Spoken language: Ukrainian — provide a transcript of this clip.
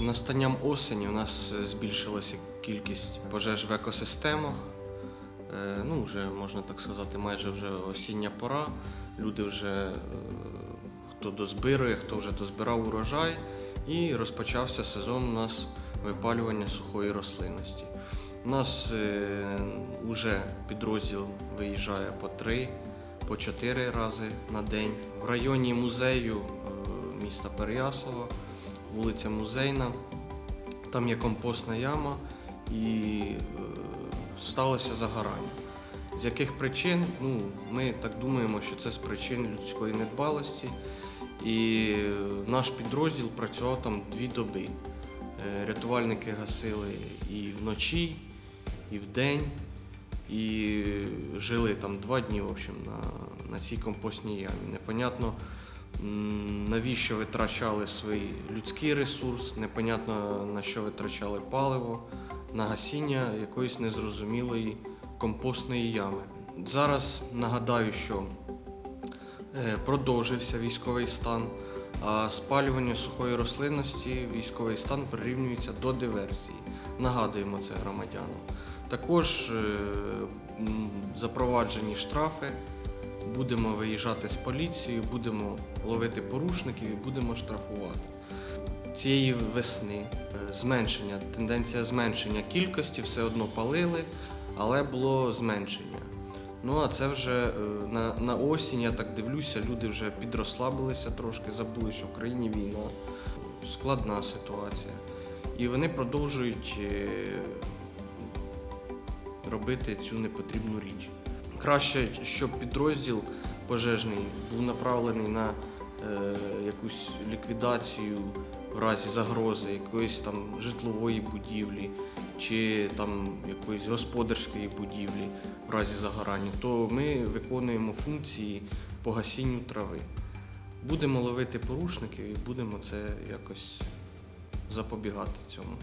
Настанням осені у нас е, збільшилася кількість пожеж в екосистемах. Е, Ну, вже можна так сказати, майже вже осіння пора. Люди вже е, хто дозбирує, хто вже дозбирав урожай, і розпочався сезон у нас випалювання сухої рослинності. У нас вже підрозділ виїжджає по три, по чотири рази на день. В районі музею міста Переяслава, вулиця Музейна, там є компостна яма і е, сталося загорання. З яких причин? Ну, ми так думаємо, що це з причин людської недбалості. І е, наш підрозділ працював там дві доби. Е, Рятувальники гасили і вночі, і вдень, і жили там два дні в общем, на, на цій компостній ямі. Непонятно, навіщо витрачали свій людський ресурс, непонятно на що витрачали паливо, на гасіння якоїсь незрозумілої компостної ями. Зараз нагадаю, що е, продовжився військовий стан, а спалювання сухої рослинності військовий стан прирівнюється до диверсії. Нагадуємо це громадянам. Також е, запроваджені штрафи. Будемо виїжджати з поліцією, будемо ловити порушників і будемо штрафувати. Цієї весни е, зменшення, тенденція зменшення кількості, все одно палили, але було зменшення. Ну а це вже е, на, на осінь, я так дивлюся, люди вже підрослабилися трошки, забули, що в країні війна, складна ситуація. І вони продовжують е, робити цю непотрібну річ. Краще, щоб підрозділ пожежний був направлений на е, якусь ліквідацію в разі загрози якоїсь там житлової будівлі чи там якоїсь господарської будівлі в разі загорання, то ми виконуємо функції по гасінню трави. Будемо ловити порушників і будемо це якось запобігати цьому.